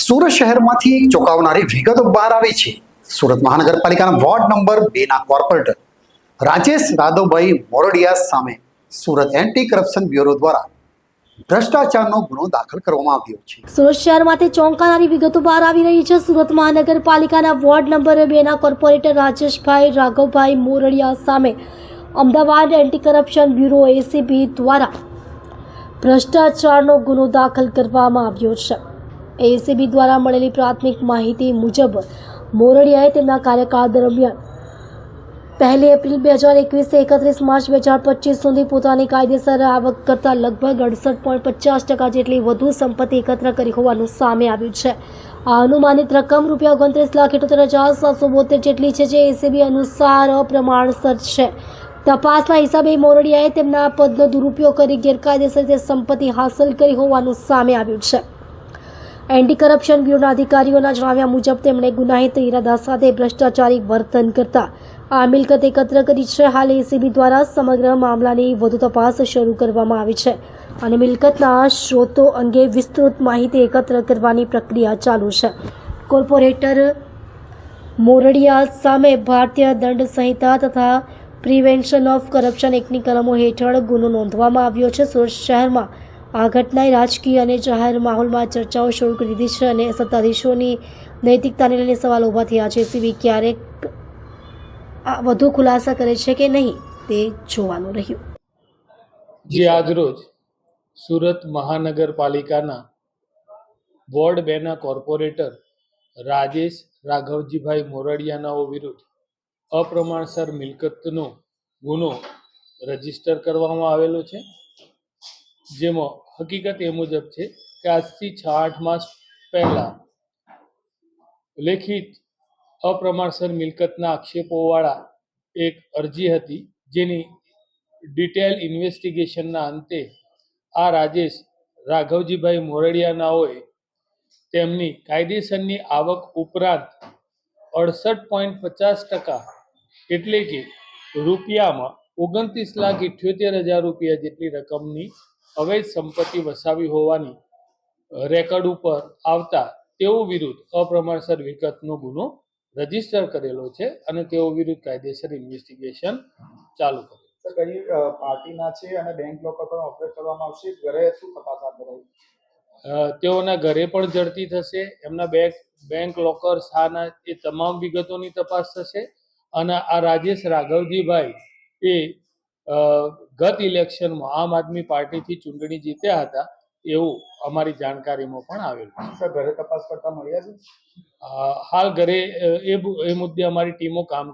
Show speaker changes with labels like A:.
A: સુરત શહેરમાંથી ચોંકાવનારી વિગતો બહાર આવી છે. સુરત મહાનગરપાલિકાના વોર્ડ નંબર બેના કોર્પોરેટર રાજેશ રાધવભાઈ મોરડિયા સામે સુરત એન્ટી કરપ્શન બ્યુરો દ્વારા ભ્રષ્ટાચારનો ગુનો દાખલ કરવામાં આવ્યો છે.
B: સુરત શહેરમાંથી ચોંકાવનારી વિગતો બહાર આવી રહી છે. સુરત મહાનગરપાલિકાના વોર્ડ નંબર બેના કોર્પોરેટર રાજેશભાઈ રાઘવભાઈ મોરડિયા સામે Ahmedabad anti corruption bureau ACB દ્વારા ભ્રષ્ટાચારનો ગુનો દાખલ કરવામાં આવ્યો છે. એસીબી દ્વારા મળેલી પ્રાથમિક માહિતી મુજબ, મોરડિયાએ તેમના કાર્યકાળ દરમિયાન પહેલી એપ્રિલ બે હજાર એકવીસથી એકત્રીસ માર્ચ બે હજાર પચીસ સુધી પોતાની કાયદેસર આવક કરતાં લગભગ અડસઠ પોઈન્ટ પચાસ ટકા જેટલી વધુ સંપત્તિ એકત્ર કરી હોવાનું સામે આવ્યું છે. આ અનુમાનિત રકમ રૂપિયા ઓગણત્રીસ લાખ ઇઠોતેર હજાર સાતસો બોતેર જેટલી છે જે એસીબી અનુસાર અપ્રમાણસર છે. તપાસના હિસાબે મોરડિયાએ તેમના પદનો દુરુપયોગ કરી ગેરકાયદેસર રીતે સંપત્તિ હાંસલ કરી હોવાનું સામે આવ્યું છે. એન્ટી કરપ્શન બ્યુરોના અધિકારીઓના જણાવ્યા મુજબ, તેમણે ગુનાહિત ઇરાદા સાથે ભ્રષ્ટાચારી વર્તન કરતા. આ મિલકત એકત્ર કરી છે. હાલ એસીબી દ્વારા સમગ્ર મામલાની વધુ તપાસ શરૂ કરવામાં આવી છે અને મિલકતના સ્ત્રોતો અંગે વિસ્તૃત માહિતી એકત્ર કરવાની પ્રક્રિયા ચાલુ છે. કોર્પોરેટર મોરડિયા સામે ભારતીય દંડ સંહિતા તથા પ્રિવેન્શન ઓફ કરપ્શન એક્ટની કલમો હેઠળ ગુનો નોંધવામાં આવ્યો છે. સુરત શહેરમાં આ ઘટનાએ રાજકીય અને જાહેર માહોલમાં ચર્ચાઓ શરૂ કરી દીધી છે અને સત્તાધીશોની નૈતિકતાને લઈને સવાલ ઊભા થયા છે. સીબી ક્યારેક વધુ ખુલાસા કરે છે કે નહીં તે જોવાનું રહ્યું.
C: જે આજરોજ સુરત મહાનગરપાલિકાના વોર્ડ બેના કોર્પોરેટર રાજેશ રાઘવજીભાઈ મોરડિયાનાઓ વિરુદ્ધ અપ્રમાણસર મિલકતનો ગુનો રજિસ્ટર કરવામાં આવેલો છે. જેમાં હકીકત એ મુજબ છે કે આજથી છ આઠ માસ પહેલાં લેખિત અપ્રમાણસર મિલકતના આક્ષેપોવાળા એક અરજી હતી જેની ડિટેલ ઇન્વેસ્ટિગેશનના અંતે આ રાજેશ રાઘવજીભાઈ મોરડિયાનાઓએ તેમની કાયદેસરની આવક ઉપરાંત અડસઠ પોઈન્ટ પચાસ ટકા એટલે કે રૂપિયામાં ઓગણત્રીસ લાખ ઇઠ્યોતેર હજાર રૂપિયા જેટલી રકમની અવૈધ સંપત્તિ વસાવી હોવાની રેકર્ડ ઉપર આવતા તેઓ વિરુદ્ધ અપ્રમાણસર વિગતનો ગુનો રજિસ્ટર કરેલો છે અને તેઓ વિરુદ્ધ કાયદેસર ઇન્વેસ્ટિગેશન ચાલુ કર્યું
D: તો કઈ પાર્ટીના છે અને બેંક લોકર પણ ઓપરેટ કરવામાં આવશે? ઘરે શું તપાસ હાથ ધરાઈ
C: તેઓના ઘરે પણ ઝડપી થશે. એમના બેંક બેંક લોકર શાના એ તમામ વિગતોની તપાસ થશે. અને આ રાજેશ રાઘવજીભાઈ એ ગત ઇલેક્શનમાં આમ આદમી પાર્ટીથી ચૂંટણી જીત્યા હતા એવું અમારી જાણકારીમાં પણ આવેલું છે.
D: સર ઘરે તપાસ કરતા મળ્યા છે?
C: હાલ ઘરે એ એ મુદ્દે અમારી ટીમો કામ